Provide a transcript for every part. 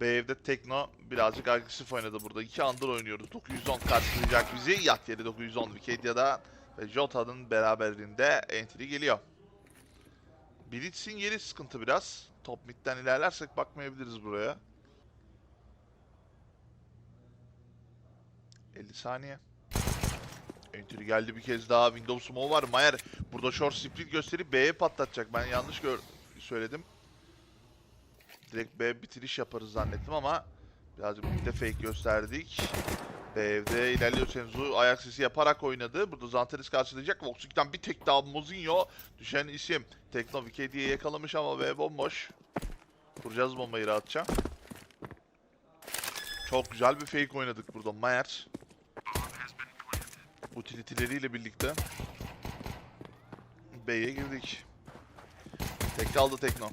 B evde Tekno birazcık agresif oynadı burada. İki andır oynuyoruz. 910 karşılayacak bizi. Yat yeri 910 Wikedia'da ve Jota'nın beraberliğinde entry geliyor. Blitz'in yeri sıkıntı biraz. Top mid'den ilerlersek bakmayabiliriz buraya. 50 saniye. Entry geldi bir kez daha. Windows Smoke var. Mayer burada short split gösterip B'ye patlatacak. Ben yanlış söyledim. Direkt B bitiriş yaparız zannettim ama birazcık bir fake gösterdik. B evde ilerliyor Senzu. Ayak sesi yaparak oynadı. Burada Zanteris karşılayacak. Voxic'ten bir tek daha Mozinho. Düşen isim. Tekno Vikedi'ye yakalamış ama B bomboş. Kuracağız bombayı rahatça. Çok güzel bir fake oynadık burada. Mayer. Utilitileriyle birlikte B'ye girdik. Tek kaldı Tekno.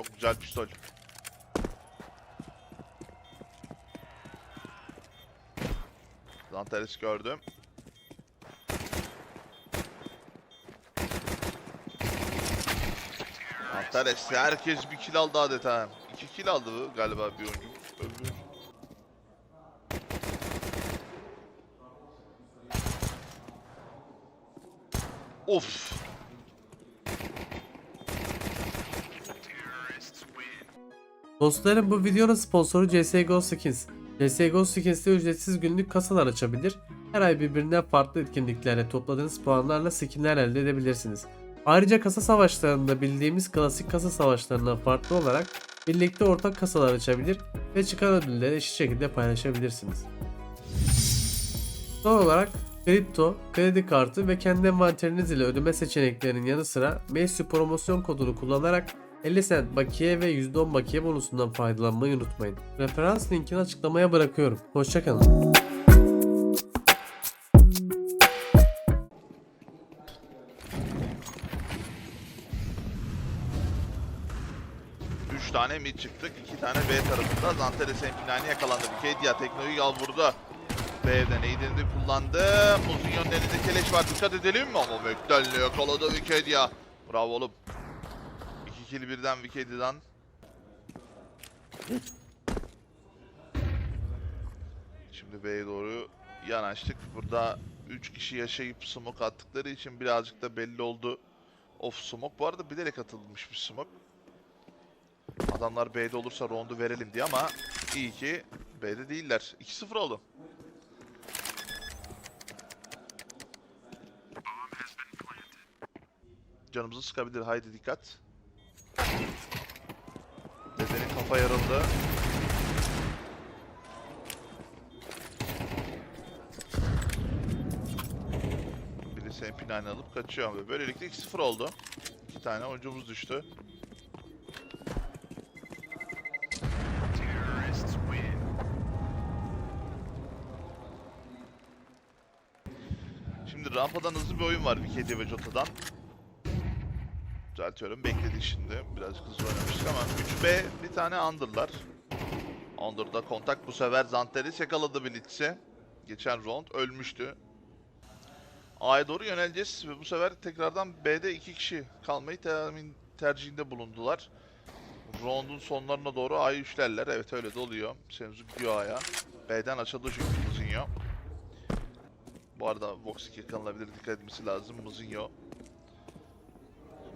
Çok güzel pistol. Zanteres gördüm. Zanteres herkes bir kill aldı adeta. İki kill aldı galiba bir oyuncu. Öbür. Of. Dostlarım bu videonun sponsoru CSGO Skins. CSGO Skins'te ücretsiz günlük kasalar açabilir. Her ay birbirinden farklı etkinliklerle topladığınız puanlarla skinler elde edebilirsiniz. Ayrıca kasa savaşlarında bildiğimiz klasik kasa savaşlarından farklı olarak birlikte ortak kasalar açabilir ve çıkan ödülleri eşit şekilde paylaşabilirsiniz. Son olarak kripto, kredi kartı ve kendi envanteriniz ile ödeme seçeneklerinin yanı sıra Messi promosyon kodunu kullanarak 50 cent bakiye ve %10 bakiye bonusundan faydalanmayı unutmayın. Referans linkini açıklamaya bırakıyorum. Hoşçakalın. Tane mid çıktık. iki tane B tarafında. Zanteres Empinani yakalandı. Kedia teknoloji al burada. B evde neydi kullandı. Muzinho'nun elinde keleş var. Dikkat edelim mi? Ama McDonald'le yakaladı Vikedia. Bravo oğlum. Kill birden Vikedia'dan. Şimdi B'ye doğru yanaştık. Burada 3 kişi yaşayıp smoke attıkları için birazcık da belli oldu. Of smoke bu arada bilerek atılmış bir smoke. Adamlar B'de olursa roundu verelim diye ama iyi ki B'de değiller. 2-0 oldu. Canımızı sıkabilir. Haydi dikkat. Kafa yarıldı. Birisi MP9 alıp kaçıyor ve böylelikle 2-0 oldu. İki tane oyuncumuz düştü. Şimdi rampadan hızlı bir oyun var Wikidia ve Jota'dan. Düzeltiyorum bekledik şimdi. Birazcık hızlı oynamıştık ama 3B bir tane Under'lar. Under'da kontak bu sefer Zanteris yakaladı Blitz'i. Geçen round ölmüştü. A'ya doğru yöneleceğiz ve bu sefer tekrardan B'de iki kişi kalmayı temin tercihinde bulundular. Round'un sonlarına doğru A'yı üçlerler. Evet öyle de oluyor. Senzu gidiyor A'ya. B'den açıldı çünkü Muzinho. Bu arada Voxic yakalanabilir. Dikkat etmesi lazım Muzinho.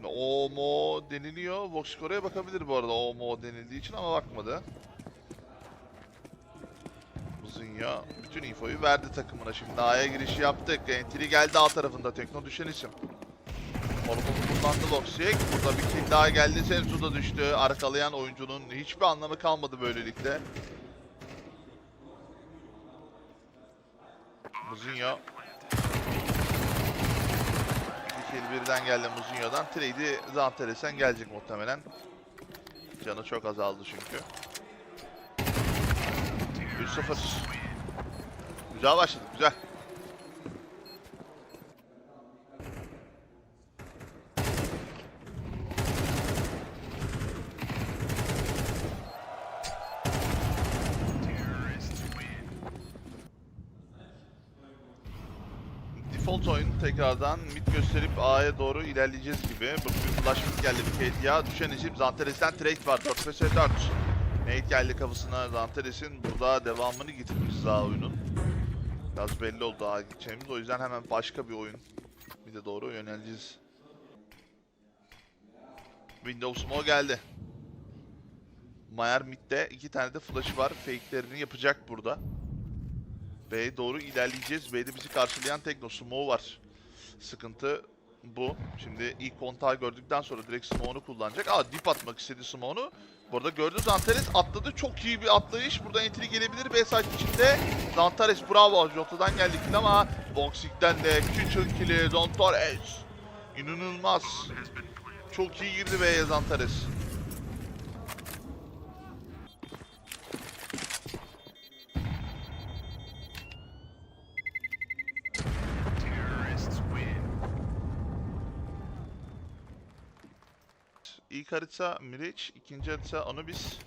Omo deniliyor. Voxic oraya bakabilir bu arada Omo denildiği için ama bakmadı. Muzinho bütün infoyu verdi takımına. Şimdi A'ya giriş yaptık. Entry geldi A tarafında. Tekno düşen isim. Hormon'u kullandı Voxic. Burada bir kill daha geldi. Sensu da düştü. Arkalayan oyuncunun hiçbir anlamı kalmadı böylelikle. Muzinho. Bir kill birden geldi Muzinho'dan. Trade'i Zanteres'ten gelecek muhtemelen. Canı çok azaldı çünkü. 3-0. Güzel başladık, güzel. Default oyun tekrardan mid gösterip A'ya doğru ilerleyeceğiz gibi. Burada bir geldi bir ya. Düşen isim Zanteres'ten trade var. 4 vs 4. Nate geldi kafasına Zanteres'in burada devamını getirmişiz A oyunun. Biraz belli oldu A gideceğimiz. O yüzden hemen başka bir oyun. Bir de doğru yöneleceğiz. Windows Small geldi. Mayer midde iki tane de flash'ı var. Fake'lerini yapacak burada. B'ye doğru ilerleyeceğiz. B'de bizi karşılayan Tekno Smoke var. Sıkıntı bu. Şimdi ilk kontağı gördükten sonra direkt Smoke'unu kullanacak. Aa dip atmak istedi Smoke'unu. Burada gördü Zantares atladı. Çok iyi bir atlayış. Burada entry gelebilir B site içinde. Zantares bravo. Jota'dan geldi kill ama Boxing'den de küçük kill'i Zantares. İnanılmaz. Çok iyi girdi B'ye Zantares. İlk harita Miraç, ikinci harita Anubis.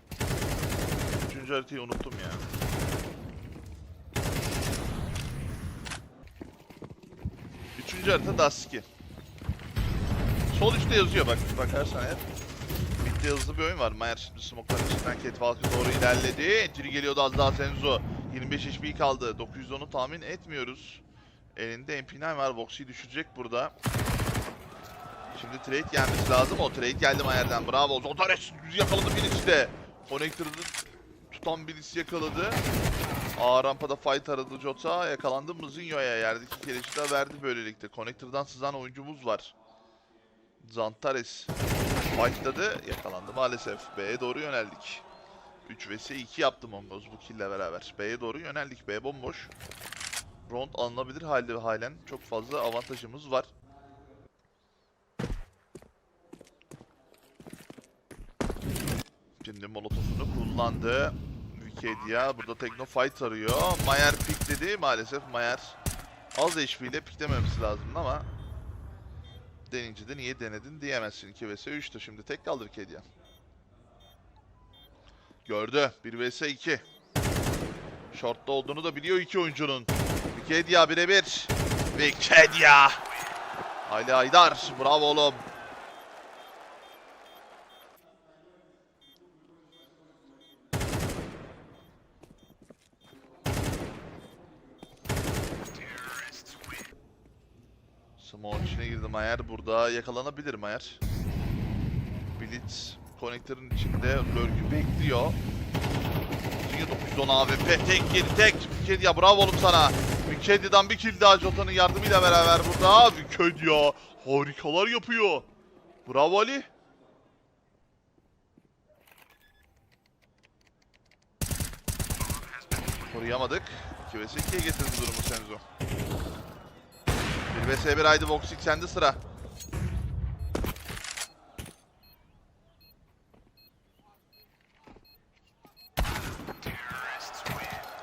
Üçüncü haritayı unuttum ya. Üçüncü harita Dusky. Sol üstte yazıyor bak bakarsan eğer. Mid'de hızlı bir oyun var. Mayer şimdi smoke'ların içinden Catwalk'a doğru ilerledi. Entry geliyordu az daha Senzo. 25 HP kaldı. 910'u tahmin etmiyoruz. Elinde MP9 var. Voxy'yi düşürecek burada. Şimdi trade gelmesi lazım. O trade geldi Mayer'den. Bravo. Zotares yakaladı birisi de. Connector'ı tutan birisi yakaladı. A rampada fight aradı Jota. Yakalandı Mzinho'ya. Yerdeki keleşi de verdi böylelikle. Connector'dan sızan oyuncumuz var. Zantares fightladı. Yakalandı maalesef. B'ye doğru yöneldik. 3 vs 2 yaptı Mongoz bu kill ile beraber. B'ye doğru yöneldik. B bomboş. Round alınabilir halde halen. Çok fazla avantajımız var. Şimdi molotofunu kullandı. Wikidia burada Tekno Fight arıyor. Mayer pikledi. Maalesef Mayer az HP ile piklememesi lazımdı ama denince de niye denedin diyemezsin. 2 vs 3'tü şimdi tek kaldı Wikidia. Gördü. 1 vs 2. Short'ta olduğunu da biliyor iki oyuncunun. Wikidia birebir. Wikidia. Ali Aydar. Bravo oğlum. Smoke'un içine girdi Mayer. Burada yakalanabilir Mayer. Blitz konektörün içinde Lurk'ü bekliyor. Çünkü 910 AWP tek yedi tek. Wikidia bravo oğlum sana. Wikedia'dan bir kill daha Jota'nın yardımıyla beraber burada. Wikidia harikalar yapıyor. Bravo Ali. Koruyamadık. 2 vs 2'ye getirdi durumu Senzo. 1 vs 1 haydi Voxik sende sıra.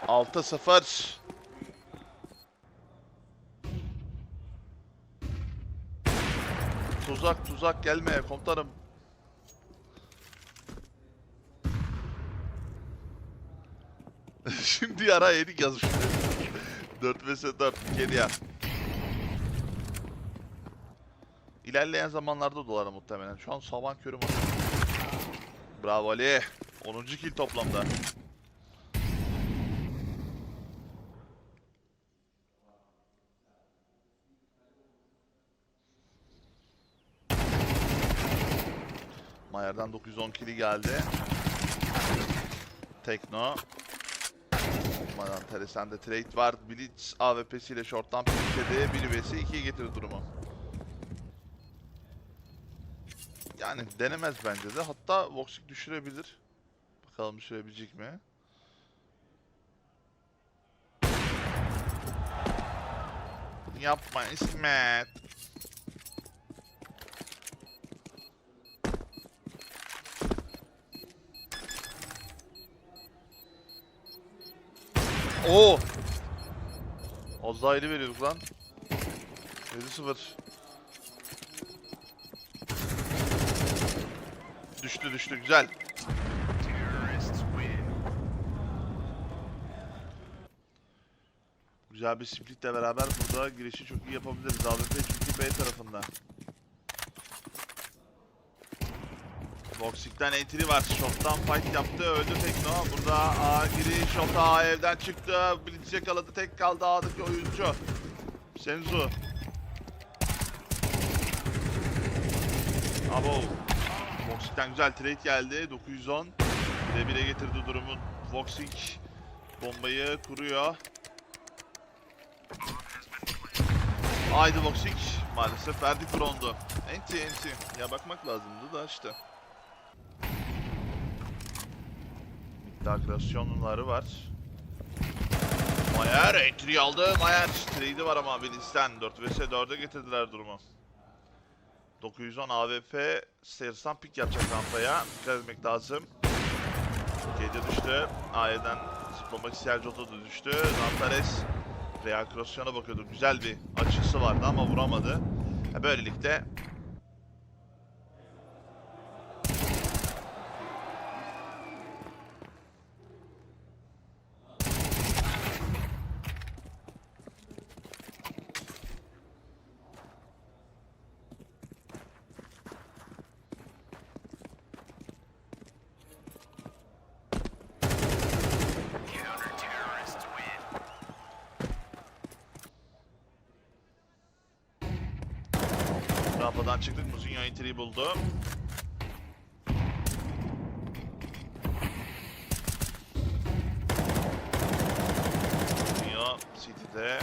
Altı sıfır. Tuzak tuzak gelme komutanım. Şimdi yara yedik yazmış. 4 vs 4 geriye. İlerleyen zamanlarda dolar muhtemelen. Şu an sabah körü? Bravo Ali. 10. kill toplamda. Mayer'den 910 kill'i geldi. Tekno. Madan Teresen'de trade var. Blitz AWP'siyle short'tan pikledi. 1 vs 2'ye getirdi durumu. Yani denemez bence de. Hatta Voxic düşürebilir. Bakalım düşürebilecek mi? Yapma İsmet. Oo. Az daha eli veriyorduk lan. 7-0. Düştü düştü güzel. Güzel bir splitle beraber burada girişi çok iyi yapabiliriz. AWP çünkü B tarafında. Boxing'den entry var. Shot'tan fight yaptı. Öldü Tekno. Burada A giriş. Shot A evden çıktı. Blitz yakaladı. Tek kaldı A'daki oyuncu. Senzu. Abo. Voxic'ten güzel trade geldi. 910. 1'e 1'e getirdi durumu. Voxic bombayı kuruyor. Haydi Voxic. Maalesef verdik brondu. Enti enti. Ya bakmak lazımdı da işte. Agresyonları var. Mayer entry aldı. Mayer trade'i var ama Bilis'ten 4 vs 4'e getirdiler durumu. 910 AWP Stairs'tan pik yapacak rampaya. Dikkat etmek lazım. Gece düştü. A'den zıplamak isteyen Jota da düştü. Zantares reakrosyona bakıyordu. Güzel bir açısı vardı ama vuramadı. Böylelikle rampadan çıktık. Muzinho entry'yi buldu. Muzinho City'de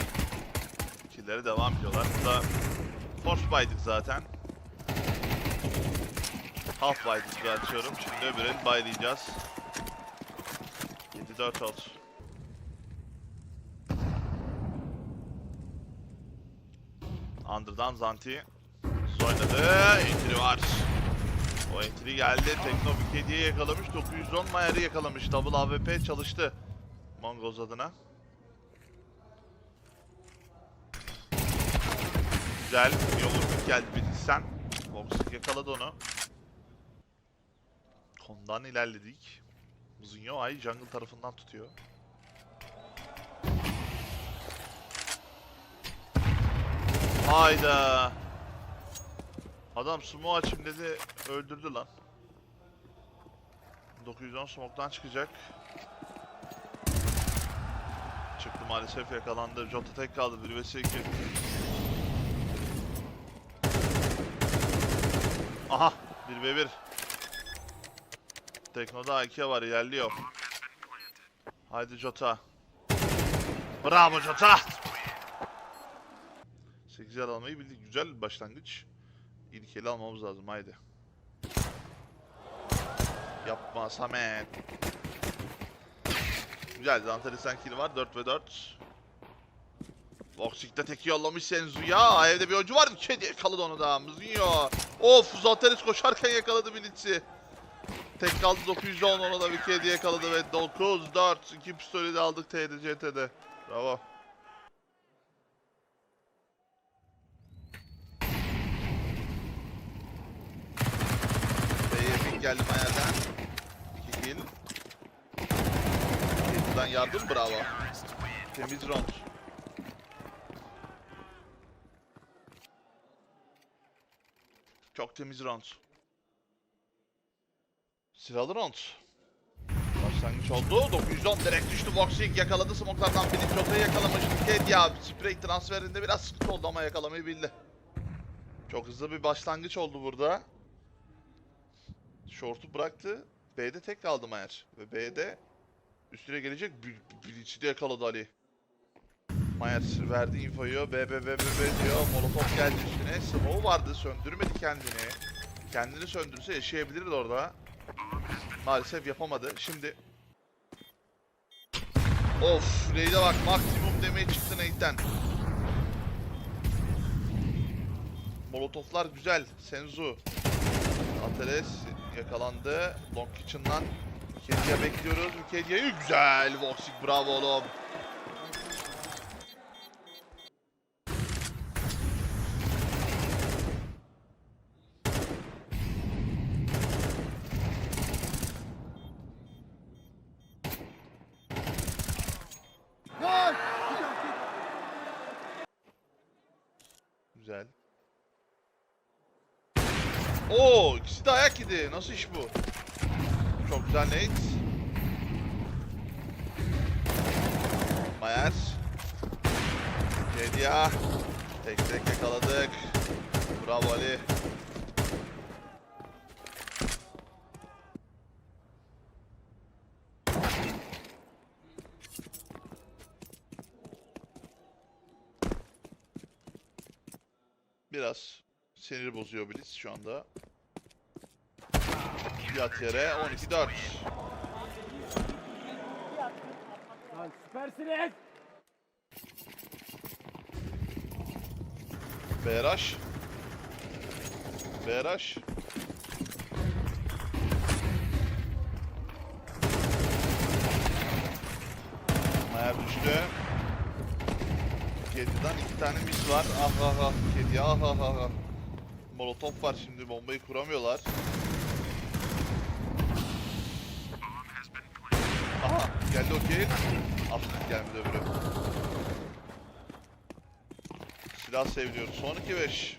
killere devam ediyorlar. Burada force buy'dık zaten. Half buy'dık düzeltiyorum. Şimdi öbürünü buy'layacağız. 7-4 oldu. Under'dan Zanti oynadı. Entry var. O entry geldi. Tekno bir kediye yakalamış. 910 Mayer'i yakalamış. Double AWP çalıştı. Mongols adına. Güzel. Yolculuk geldi Bilirsen. Voxic yakaladı onu. Kondan ilerledik. Muzunyo ay jungle tarafından tutuyor. Hayda. Adam sumo açayım dedi öldürdü lan. 910 smoke'tan çıkacak. Çıktı maalesef yakalandı. Jota tek kaldı 1 vs 2. Aha 1 v 1. Tekno'da 2 var ilerliyor. Haydi Jota. Bravo Jota. 8 yer almayı bildik. Güzel başlangıç. İlk eli almamız lazım haydi. Yapma Samet. Güzel Zantaris'ten kill var 4 ve 4. Voxic'te teki yollamış Senzu'ya. Evde bir oyuncu var. Kedi yakaladı onu da. Mızınyo. Of Zantaris koşarken yakaladı Blitz'i. Tek kaldı 910 ona da bir kedi yakaladı ve 9-4. İki pistolü de aldık TDCT'de. Bravo. B'ye pik geldi Mayer'den. 2 kill. Buradan yardım bravo. Temiz round. Çok temiz round. Silahlı round. Başlangıç oldu. 910 direkt düştü. Voxic yakaladı. Smoke'lardan biri Jota'yı yakalamış. Kedia spray transferinde biraz sıkıntı oldu ama yakalamayı bildi. Çok hızlı bir başlangıç oldu burada. Short'u bıraktı. B'de tek kaldı Mayer. Ve B'de üstüne gelecek Blitz'i de yakaladı Ali. Mayer verdi infoyu. B, B, B, B, B diyor. Molotov geldi üstüne. Smoke vardı. Söndürmedi kendini. Kendini söndürse yaşayabilirdi orada. Maalesef yapamadı. Şimdi Of, Nade'e bak maksimum demeye çıktı Nade'den. Molotoflar güzel. Senzu. Antares yakalandı. Long Kitchen'dan Kedia bekliyoruz. Kedia'yı güzel. Voxic bravo oğlum. Güzel. Oo, ikisi de ayak yedi. Nasıl iş bu? Çok güzel Nate. Mayer. Kedia. Tek tek yakaladık. Bravo Ali. Biraz sinir bozuyor Blitz şu anda. Yat yere 12-4. Lan süpersiniz. Beyraş. Beyraş. Mayer düştü. Kediden iki tane mis var. Ah ah ah. Kedi ah ah ah ah. Molotof var şimdi bombayı kuramıyorlar. Aha geldi o kill. Ah gelmedi öbürü. Silah seviliyoruz. Son 2-5.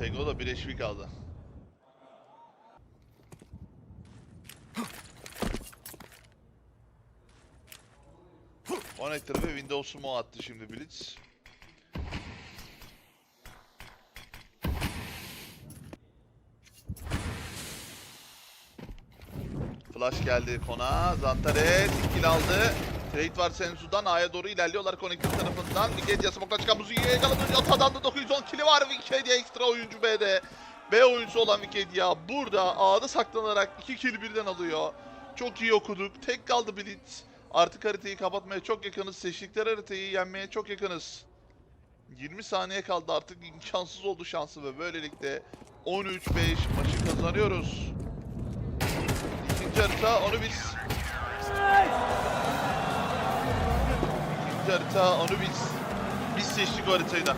Tego da 1 HP kaldı. Connector ve Windows'u mu attı şimdi Blitz? Flash geldi kona. Zantares kill aldı. Trade var Senzu'dan A'ya doğru ilerliyorlar Connector tarafından. Wikidia smoke'la çıkan Buzu'yu yakaladı. Yata'dan da 910 kill'i var. Wikidia ekstra oyuncu B'de. B oyuncusu olan Wikidia burada A'da saklanarak 2 kill birden alıyor. Çok iyi okuduk. Tek kaldı Blitz. Artık haritayı kapatmaya çok yakınız. Seçtikleri haritayı yenmeye çok yakınız. 20 saniye kaldı artık imkansız oldu şansı ve böylelikle 13-5 maçı kazanıyoruz. İkinci harita onu biz. İkinci harita onu biz. Biz seçtik o haritayı da.